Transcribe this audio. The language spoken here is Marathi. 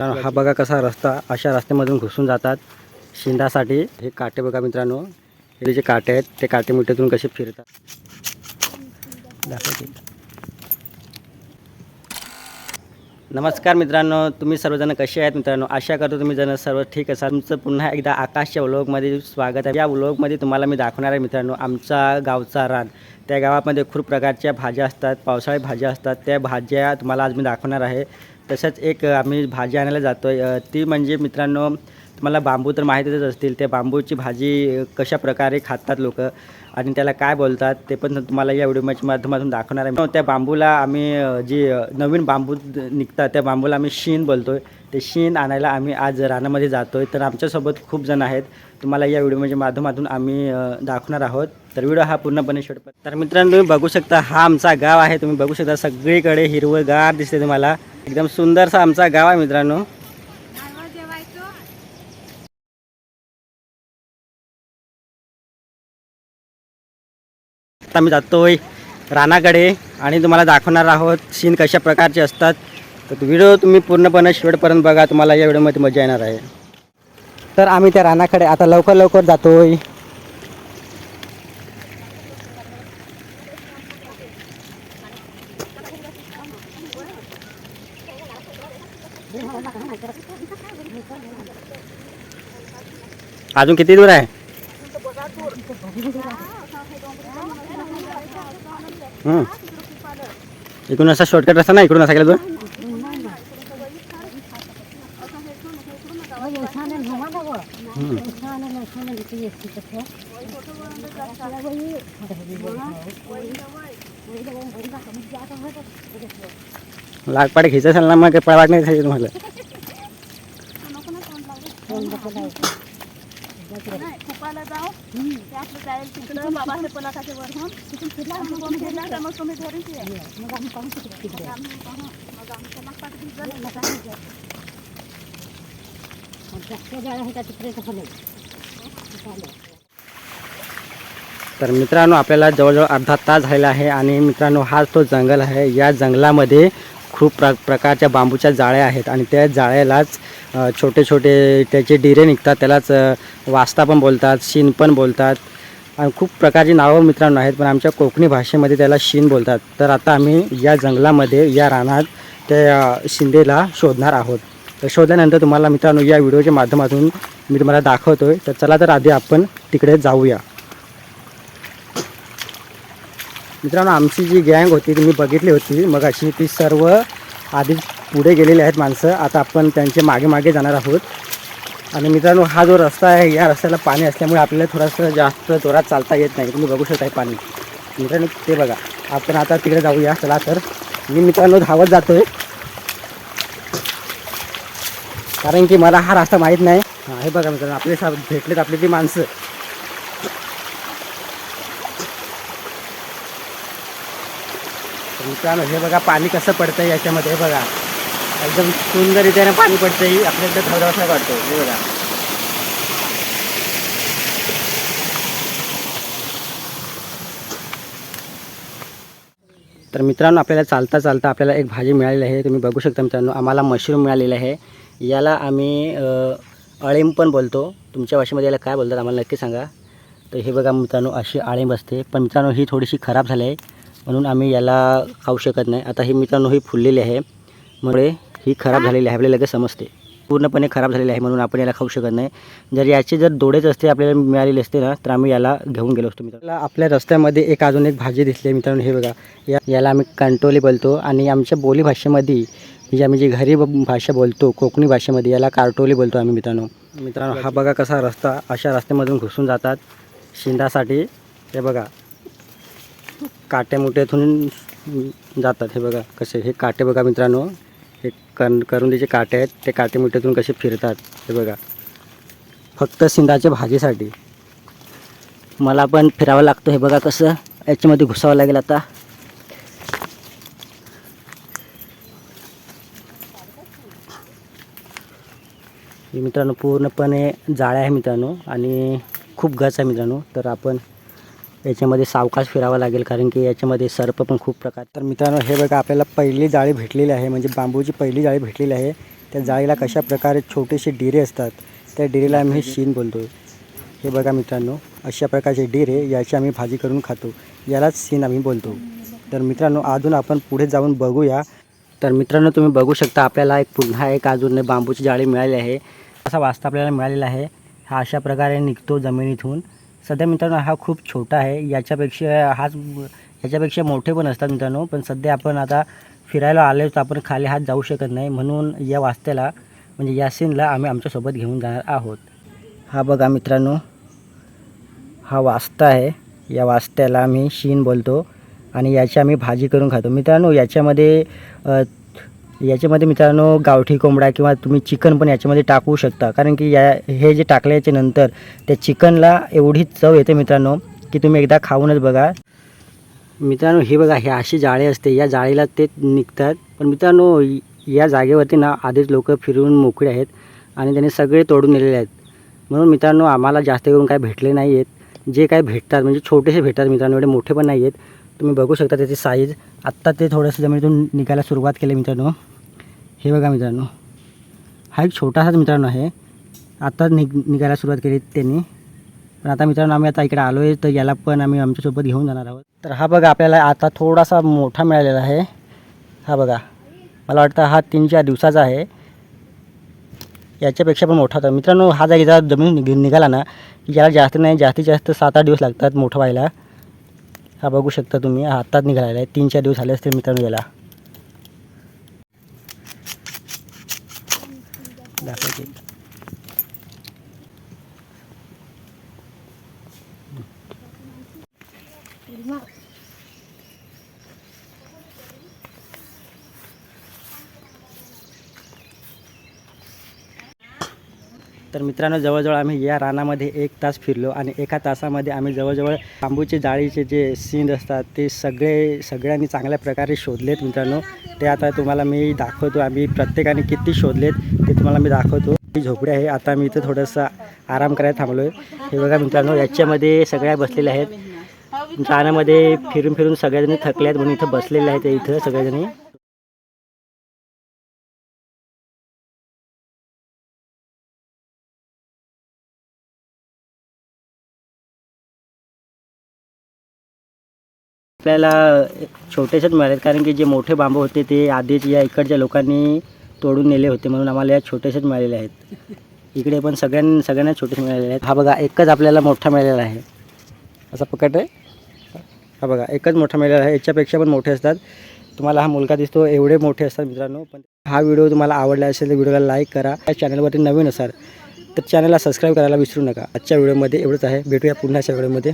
कारण हा बघा कसा रस्ता अशा रस्त्यामधून घुसून जातात शिंदासाठी. हे काटे बघा मित्रांनो. हे जे काटे आहेत ते काटे मिठ्यातून कसे फिरतात. दाखवते. नमस्कार मित्रांनो तुम्ही सर्वजण कसे आहेत मित्रांनो? आशा करतो तुम्ही जण सर्व ठीक असाल. तुमचं पुन्हा एकदा आकाशच्या व्लॉगमध्ये स्वागत आहे. या व्लॉगमध्ये तुम्हाला मी दाखवणार आहे मित्रांनो आमचा गावचा रान. त्या गावामध्ये खूप प्रकारच्या भाज्या असतात पावसाळी भाज्या असतात. त्या भाज्या तुम्हाला आज मी दाखवणार आहे. तसंच एक आम्ही भाजी आणायला जातो आहे ती म्हणजे मित्रांनो तुम्हाला बांबू तर माहितीच असतील त्या बांबूची भाजी कशा प्रकारे खातात लोक आणि त्याला काय बोलतात ते पण तुम्हाला या व्हिडिओच्या माध्यमातून दाखवणार आहे. त्या बांबूला आम्ही जी नवीन बांबू निघतात त्या बांबूला आम्ही शीन बोलतो आहे ते शीन आणायला आम्ही आज रानामध्ये जातो आहे तर आमच्यासोबत खूप जण आहेत. तुम्हाला या व्हिडिओच्या माध्यमातून आम्ही दाखवणार आहोत. तर व्हिडिओ हा पूर्णपणे शेवट तर मित्रांनो तुम्ही बघू शकता हा आमचा गाव आहे. तुम्ही बघू शकता सगळीकडे हिरवंगार दिसते तुम्हाला. एकदम सुंदरसा आमचा गाव आहे मित्रांनो. आता आम्ही जातोय रानाकडे आणि तुम्हाला दाखवणार आहोत सीन कशा प्रकारचे असतात. तर व्हिडिओ तुम्ही पूर्णपणे शेवटपर्यंत बघा तुम्हाला या व्हिडिओमध्ये मजा येणार आहे. तर आम्ही त्या रानाकडे आता लवकर लवकर जातोय. अजून किती दूर आहे? इकडून असा शॉर्टकट रस्ता ना इकडून असा गेला तो लागपाडे घ्यायचं असेल ना मग पाय वाटण्यात नाही तुम्हाला. कुपाला जाऊ ते आपलं जाईल तिकडं पलाकाच्या वर होऊन तिथून तर मग तुम्ही या. मग आम्ही पाहू शकतो आम्ही पाहू. मग आम्ही तर मित्रांनो आपल्याला जवळजवळ अर्धा तास झालेला आहे आणि मित्रांनो हा तो जंगल आहे या जंगलामध्ये खूप प्र प्रकारच्या बांबूच्या जाळ्या आहेत आणि त्या जाळ्यालाच छोटे छोटे त्याचे डिरे निघतात त्यालाच वास्ता पण बोलतात शीन पण बोलतात. आणि खूप प्रकारची नावं मित्रांनो आहेत पण आमच्या कोकणी भाषेमध्ये त्याला शीन बोलतात. तर आता आम्ही या जंगलामध्ये या रानात त्या शिंदेला शोधणार आहोत. तर शोधल्यानंतर तुम्हाला मित्रांनो या व्हिडिओच्या माध्यमातून मी तुम्हाला दाखवतो आहे तर चला तर आधी आपण तिकडे जाऊया. मित्रांनो आमची जी गँग होती ती मी बघितली होती. मग अशी ती सर्व आधीच पुढे गेलेली आहेत माणसं. आता आपण त्यांचे मागे मागे जाणार आहोत. आणि मित्रांनो हा जो रस्ता आहे या रस्त्याला पाणी असल्यामुळे आपल्याला थोडंसं जास्त जोरात चालता येत नाही. तुम्ही बघू शकताय पाणी. मित्रांनो ते बघा. आपण आता तिकडे जाऊया. चला तर. मी मित्रांनो धावत जातो आहे कारण की मला हा रस्ता माहीत नाही. हे बघा मित्रांनो. आपले सा भेटलेत आपली ती माणसं. तर मित्रांनो हे बघा पाणी कसं पडतंय याच्यामध्ये बघा. एकदम सुंदर रीतीने पाणी पडतंय. आपल्याला धवधावसा वाटतो हे बघा. तर मित्रांनो आपल्याला चालता चालता आपल्याला एक भाजी मिळालेली आहे. तुम्ही बघू शकता मित्रांनो आम्हाला मशरूम मिळालेलं आहे. याला आम्ही अ, अळीम पण बोलतो. तुमच्या भाषेमध्ये याला काय बोलतात आम्हाला नक्की सांगा. तर हे बघा मित्रांनो अशी आळीम असते. पण मित्रांनो ही थोडीशी खराब झाली आहे. म्हणून आम्ही याला खाऊ शकत नाही. आता ही मित्रांनो ही फुललेली आहे. मुळे ही खराब झालेली आहे. आपल्याला लगेच समजते. पूर्णपणे खराब झालेली आहे म्हणून आपण याला खाऊ शकत नाही. जर याची जर दोडेच असते आपल्याला मिळालेले असते ना तर आम्ही याला घेऊन गेलो असतो मित्रांनो. आपल्या रस्त्यामध्ये एक अजून एक भाजी दिसली मित्रांनो. हे बघा. या याला आम्ही कंटोली बोलतो. आणि आमच्या बोली भाषेमध्ये म्हणजे आम्ही जी घरी भाषा बोलतो कोकणी भाषेमध्ये याला कार्टोली बोलतो आम्ही मित्रांनो. मित्रांनो हा बघा कसा रस्ता अशा रस्त्यामधून घुसून जातात शिंदासाठी. हे बघा. काटे मुठ्यातून जातात. हे बघा कसे हे काटे बघा मित्रांनो. हे कन करुंदीचे काटे आहेत. ते काटे मुठ्यातून कसे फिरतात हे बघा. फक्त सिंधाच्या भाजीसाठी मला पण फिरावं लागतं. हे बघा कसं याच्यामध्ये घुसावं लागेल आता. हे मित्रांनो पूर्णपणे जाळ्या आहे मित्रांनो. आणि खूप गच आहे मित्रांनो. तर आपण याच्यामध्ये सावकाश फिरावं लागेल कारण की याच्यामध्ये सर्प पण खूप प्रकार तर मित्रांनो हे बघा आपल्याला पहिली जाळी भेटलेली आहे म्हणजे बांबूची पहिली जाळी भेटलेली आहे. त्या जाळीला कशा प्रकारे छोटेसे डिरे असतात त्या डिरेला आम्ही शीन बोलतो हे बघा मित्रांनो अशा प्रकारचे डिरे याची आम्ही भाजी करून खातो. यालाच सीन आम्ही बोलतो. तर मित्रांनो अजून आपण पुढे जाऊन बघूया. तर मित्रांनो तुम्ही बघू शकता आपल्याला एक पुन्हा एक अजून बांबूची जाळी मिळाली आहे. असा वास्ता आपल्याला मिळालेला आहे. हा अशा प्रकारे निघतो जमिनीतून. सध्या मित्रांनो हा खूप छोटा आहे. याच्यापेक्षा हाच याच्यापेक्षा मोठे पण असतात मित्रांनो. पण सध्या आपण आता फिरायला आलो तर आपण खाली हात जाऊ शकत नाही. म्हणून या वास्त्याला म्हणजे या सीनला आम्ही आमच्यासोबत घेऊन जाणार आहोत. हा बघा मित्रांनो हा वास्ता आहे. या वास्त्याला आम्ही शीन बोलतो आणि याची आम्ही भाजी करून खातो. मित्रांनो याच्यामध्ये याच्यामध्ये मित्रांनो गावठी कोंबडा किंवा तुम्ही चिकन पण याच्यामध्ये टाकू शकता. कारण की या हे जे टाकल्याच्या नंतर त्या चिकनला एवढी चव येते मित्रांनो की तुम्ही एकदा खाऊनच बघा. मित्रांनो हे बघा हे अशी जाळे असते. या जाळीला ते निघतात. पण मित्रांनो या जागेवरती ना आधीच लोक फिरून मोकळे आहेत आणि त्यांनी सगळे तोडून नेलेले आहेत. म्हणून मित्रांनो आम्हाला जास्त करून काय भेटले नाही आहेत. जे काय भेटतात म्हणजे छोटेसे भेटतात मित्रांनो एवढे मोठे पण नाही आहेत. तुम्ही बघू शकता त्याची साईज आत्ता ते थोडंसं जमिनीतून निघायला सुरुवात केली मित्रांनो. हे बघा मित्रांनो हा एक छोटासाच मित्रांनो आहे. आत्ताच निघ निघायला सुरुवात केली त्यांनी. पण आता मित्रांनो आम्ही आता इकडे आलो आहे तर याला पण आम्ही आमच्यासोबत घेऊन जाणार आहोत. तर हा बघा आपल्याला आता थोडासा मोठा मिळालेला आहे. हा बघा मला वाटतं हा तीन चार दिवसाचा आहे. याच्यापेक्षा पण मोठा होता. मित्रांनो हा जागेचा जमीन निघ निघाला ना की याला जास्त नाही जास्तीत जास्त सात आठ दिवस लागतात मोठं व्हायला. हा बघू शकता तुम्ही आत्ताच निघालेला आहे. तीन चार दिवस झाले असतील मित्रांनो याला. दाखवते तर मित्रांनो जवळजवळ आम्ही या रानामध्ये एक तास फिरलो आणि एका तासामध्ये आम्ही जवळजवळ बांबूचे जाळीचे जे सीन असतात ते सगळे सगळ्यांनी चांगल्या प्रकारे शोधलेत मित्रांनो. ते आता तुम्हाला मी दाखवतो. आम्ही प्रत्येकाने किती शोधलेत ते तुम्हाला मी दाखवतो. ही झोपडी आहे. आता मी इथं थोडंसं आराम करायला थांबलो आहे हे बघा मित्रांनो याच्यामध्ये सगळ्या बसलेल्या आहेत. रानामध्ये फिरून फिरून सगळ्याजणी थकले आहेत म्हणून इथं बसलेले आहेत इथं सगळ्याजणी. आपल्याला छोटेसेच मिळालेत कारण की जे मोठे बांबू होते ते आधीच या इकडच्या लोकांनी तोडून नेले होते म्हणून आम्हाला या छोटेसेच मिळालेले आहेत. इकडे पण सगळ्यां सगळ्यांना छोटेसे मिळालेले आहेत. हा बघा एकच आपल्याला मोठा मिळालेला आहे. असा पकड आहे? हा बघा एकच मोठा मिळालेला आहे. याच्यापेक्षा पण मोठे असतात. तुम्हाला हा मुलगा दिसतो एवढे मोठे असतात मित्रांनो. पण हा व्हिडिओ तुम्हाला आवडला असेल तर व्हिडिओला लाईक करा. या चॅनलवरती नवीन असाल तर चॅनलला सबस्क्राईब करायला विसरू नका. आजच्या व्हिडिओमध्ये एवढंच आहे. भेटूया पुन्हा अशा व्हिडिओमध्ये.